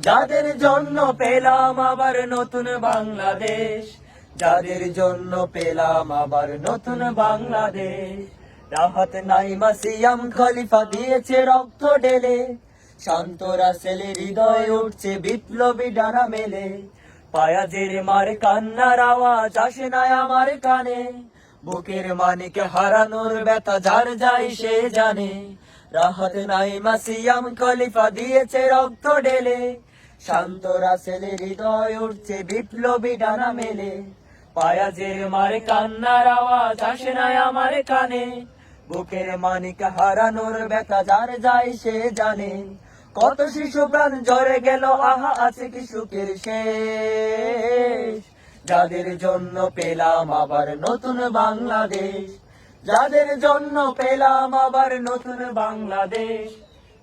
যাদের জন্য পেলাম আবার নতুন বাংলাদেশ, যাদের জন্য পেলাম আবার নতুন বাংলাদেশ। রাহাত নাইমা সিয়াম খলিফা দিয়েছে রক্ত ঢেলে, শান্ত রাসেলে হৃদয় উঠছে বিপ্লবী ডানা মেলে। পায়াজের মার কান্নার আওয়াজ আসে না আমার কানে, বুকের মানিক হারানোর ব্যথা যার যাই সে জানে। রাহাত নাইমা সিয়াম খলিফা দিয়েছে রক্ত ঢেলে। শান্ত রাসেলে হৃদয় উঠছে বিপ্লবী ডানা মেলে। পায়াজের মার কান্নার আওয়াজ আসে না আমার কানে। বুকের মানিক হারানোর ব্যথা যার যায় সে জানে। কত শিশু প্রাণ ঝরে গেল, আহা, আছে কি সুখের শেষ? যাদের জন্য পেলাম আবার নতুন বাংলাদেশ। যাদের জন্য পেলাম আবার নতুন বাংলাদেশ,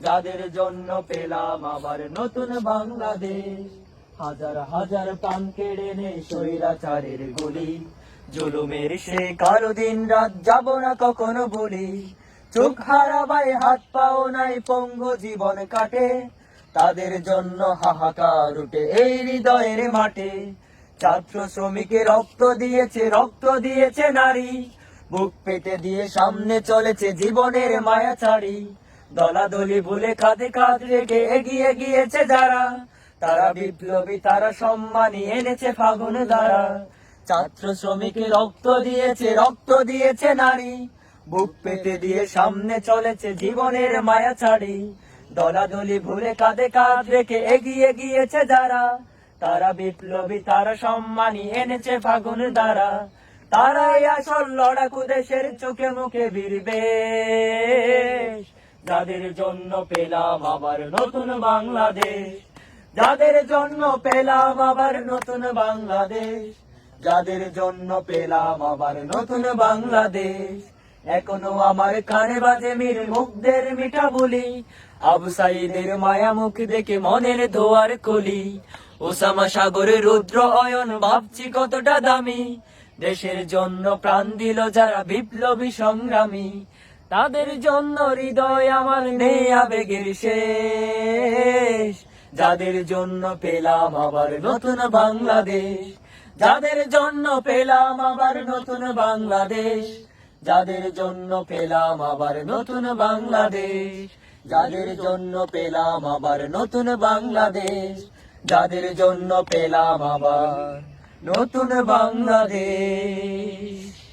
যাদের জন্য পেলাম আবার নতুন বাংলাদেশ। হাজার হাজার প্রাণ কেড়ে নে স্বৈরাচারের গুলি, জুলুমের সে কারও দিন রাত যাব না কখনো বলি। চোখ হারাবাই হাত পাও নাই, পঙ্গু জীবন কাটে, তাদের জন্য হাহাকার উঠে এই হৃদয়ের মাঠে। ছাত্র শ্রমিকে রক্ত দিয়েছে রক্ত দিয়েছে নারী বুক পেতে দিয়ে সামনে চলেছে জীবনের মায়া ছাড়ি। দলাদলি ভুলে কাঁধে কাঁধ রেখে এগিয়ে গিয়েছে যারা। তারা বিপ্লবী, তারা সম্মানী, এনেছে ফাগুন দ্বারা। ছাত্র শ্রমিকে রক্ত দিয়েছে রক্ত দিয়েছে নারী। বুক পেতে দিয়ে সামনে চলেছে জীবনের মায়া ছাড়ি। দলাদলি ভুলে কাঁধে কাঁধ রেখে এগিয়ে গিয়েছে যারা। তারা বিপ্লবী, তারা সম্মানী, এনেছে ফাগুন দ্বারা। তারাই আসল লড়াকু দেশের চোখে মুখে বীরবে যাদের জন্য পেলাম আবার নতুন বাংলাদেশ। যাদের জন্য পেলাম আবার নতুন বাংলাদেশ। যাদের জন্য পেলাম আবার নতুন বাংলাদেশ। এখনও আমার কানে বাজে মীর মুগ্ধের মিঠা বলি। আবু সাইদের মায়া মুখ দেখে মনের ধোয়ার কলি। ওসামা সাগরে রুদ্র অয়ন ভাবছি কতটা দামি। দেশের জন্য প্রাণ দিল যারা বিপ্লবী সংগ্রামী, তাদের জন্য হৃদয় আমার নেই আবেগের শেষ। যাদের জন্য পেলাম আবার নতুন বাংলাদেশ, যাদের জন্য পেলাম আবার নতুন বাংলাদেশ, যাদের জন্য পেলাম আবার নতুন বাংলাদেশ, যাদের জন্য পেলাম আবার নতুন বাংলাদেশ, যাদের জন্য পেলাম আবার নতুন বাংলাদেশ।